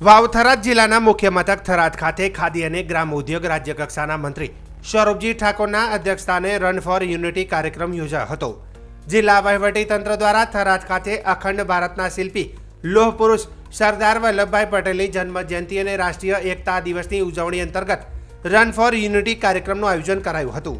વાવ થરાદ જિલ્લાના મુખ્ય મથક થરાદ ખાતે ખાદી અને ગ્રામ ઉદ્યોગ રાજ્ય કક્ષાના મંત્રી સૌરભજી ઠાકોરના અધ્યક્ષસ્થાને રન ફોર યુનિટી કાર્યક્રમ યોજાયો હતો. જિલ્લા વહીવટી તંત્ર દ્વારા થરાદ ખાતે અખંડ ભારતના શિલ્પી લોહ પુરુષ સરદાર વલ્લભભાઈ પટેલની જન્મ જયંતિ અને રાષ્ટ્રીય એકતા દિવસની ઉજવણી અંતર્ગત રન ફોર યુનિટી કાર્યક્રમનું આયોજન કરાયું હતું.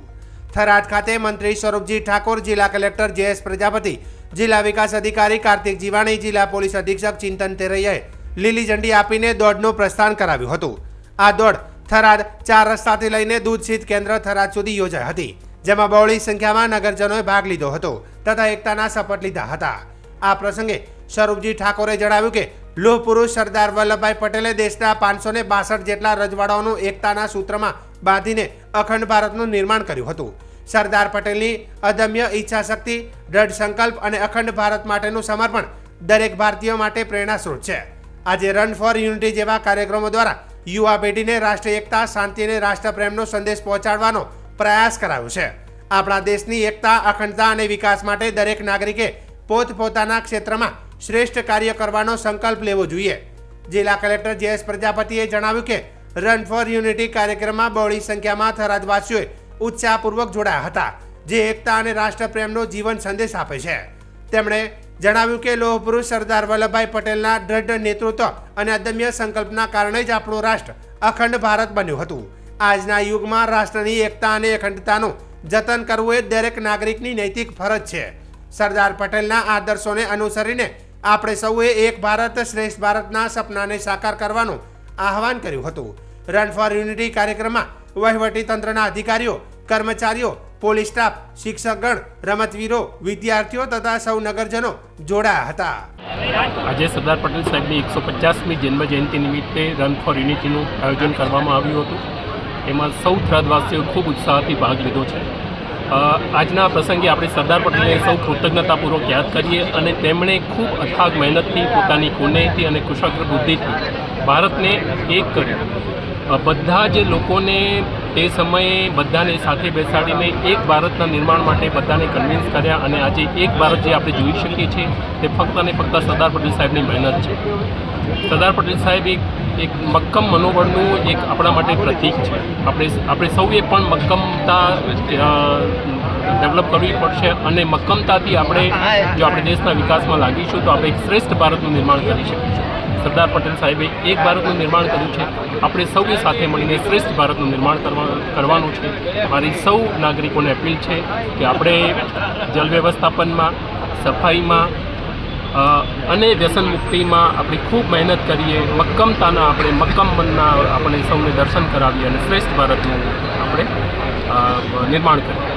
થરાદ ખાતે મંત્રી સૌરભજી ઠાકોર, જિલ્લા કલેક્ટર જયેશ પ્રજાપતિ, જિલ્લા વિકાસ અધિકારી કાર્તિક જીવાણી, જિલ્લા પોલીસ અધિક્ષક ચિંતન તેરૈયાએ લીલી ઝંડી આપીને દોડનું પ્રસ્થાન કરાવ્યું હતું. આ દોડ થરાદ ચાર રસ્તાથી લઈને દૂધ શીત કેન્દ્ર થરાદ સુધી યોજાઈ હતી, જેમાં બહોળી સંખ્યામાં નગરજનોએ ભાગ લીધો હતો તથા એકતાના શપથ લીધા હતા. આ પ્રસંગે સ્વરૂપજી ઠાકોરે જણાવ્યું કે લોહ પુરુષ સરદાર વલ્લભભાઈ પટેલે દેશના પાંચસો ને બાસઠ જેટલા રજવાડાઓનું એકતાના સૂત્રમાં બાંધીને અખંડ ભારતનું નિર્માણ કર્યું હતું. સરદાર પટેલની અદમ્ય ઈચ્છાશક્તિ, દ્રઢ સંકલ્પ અને અખંડ ભારત માટેનું સમર્પણ દરેક ભારતીયો માટે પ્રેરણાસ્ત્રોત છે. આજે રન ફોર યુનિટી જેવા કાર્યક્રમો દ્વારા યુવા પેઢીને રાષ્ટ્ર એકતા, શાંતિ અને રાષ્ટ્રપ્રેમનો સંદેશ પહોંચાડવાનો પ્રયાસ કરાયો છે. આપણા દેશની એકતા, અખંડતા અને વિકાસ માટે દરેક નાગરિકે પોતપોતાના ક્ષેત્રમાં શ્રેષ્ઠ કાર્ય કરવાનો સંકલ્પ લેવો જોઈએ. જિલ્લા કલેક્ટર જે એસ પ્રજાપતિએ જણાવ્યું કે રન ફોર યુનિટી કાર્યક્રમમાં બહોળી સંખ્યામાં થરાદવાસીઓએ ઉત્સાહપૂર્વક જોડાયા હતા, જે એકતા અને રાષ્ટ્રપ્રેમનો જીવન સંદેશ આપે છે. તેમણે જણાવ્યું કે લોહ પુરુષ સરદાર વલ્લભભાઈ પટેલના દ્રઢ નેતૃત્વ અને અદમ્ય સંકલ્પના કારણે જ આપણું રાષ્ટ્ર અખંડ ભારત બન્યું હતું. આજના યુગમાં રાષ્ટ્રની એકતા અને અખંડતાનું જતન કરવું એ દરેક નાગરિકની નૈતિક ફરજ છે. સરદાર પટેલના આદર્શોને અનુસરીને આપણે સૌએ એક ભારત શ્રેષ્ઠ ભારતના સપનાને સાકાર કરવાનું આહવાન કર્યું હતું. રન ફોર યુનિટી કાર્યક્રમમાં વહીવટી તંત્રના અધિકારીઓ, કર્મચારીઓ પોલીસ સ્ટાફ, શિક્ષકગણ, રમતવીરો, વિદ્યાર્થીઓ તથા સૌ નગરજનો જોડાયા હતા. આજે સરદાર પટેલ સાહેબની એકસો પચાસમી જન્મ જયંતિ નિમિત્તે રન ફોર યુનિટીનું આયોજન કરવામાં આવ્યું હતું. એમાં સૌ થરાદવાસીઓ ખૂબ ઉત્સાહથી ભાગ લીધો છે. આજના પ્રસંગે આપણે સરદાર પટેલને સૌ કૃતજ્ઞતાપૂર્વક યાદ કરીએ અને તેમણે ખૂબ અથાગ મહેનતથી પોતાની કુનેહથી અને કુશાગ્ર બુદ્ધિથી ભારતને એક કર્યું. બધા જ લોકોને તે સમયે બધાને સાથે બેસાડીને એક ભારતના નિર્માણ માટે બધાને કન્વિન્સ કર્યા અને આજે એક ભારત જે આપણે જોઈ શકીએ છીએ તે ફક્ત અને ફક્ત સરદાર પટેલ સાહેબની મહેનત છે. સરદાર પટેલ સાહેબ એક એક મક્કમ મનોબળનું એક આપણા માટે પ્રતીક છે. આપણે આપણે સૌએ પણ મક્કમતા ડેવલપ કરવી પડશે અને મક્કમતાથી આપણે જો આપણે દેશના વિકાસમાં લાગીશું તો આપણે એક શ્રેષ્ઠ ભારતનું નિર્માણ કરી શકીશું. સરદાર પટેલ સાહેબે એક ભારતનું નિર્માણ કર્યું છે. આપણે સૌએ સાથે મળીને શ્રેષ્ઠ ભારતનું નિર્માણ કરવા, કરવાનું છે. મારી સૌ નાગરિકોને અપીલ છે કે આપણે જલ વ્યવસ્થાપનમાં, સફાઈમાં અને વ્યસન મુક્તિમાં આપણે ખૂબ મહેનત કરીએ. મક્કમતાના આપણે મક્કમ મનના આપણે સૌને દર્શન કરાવીએ અને શ્રેષ્ઠ ભારતનું આપણે નિર્માણ કરીએ.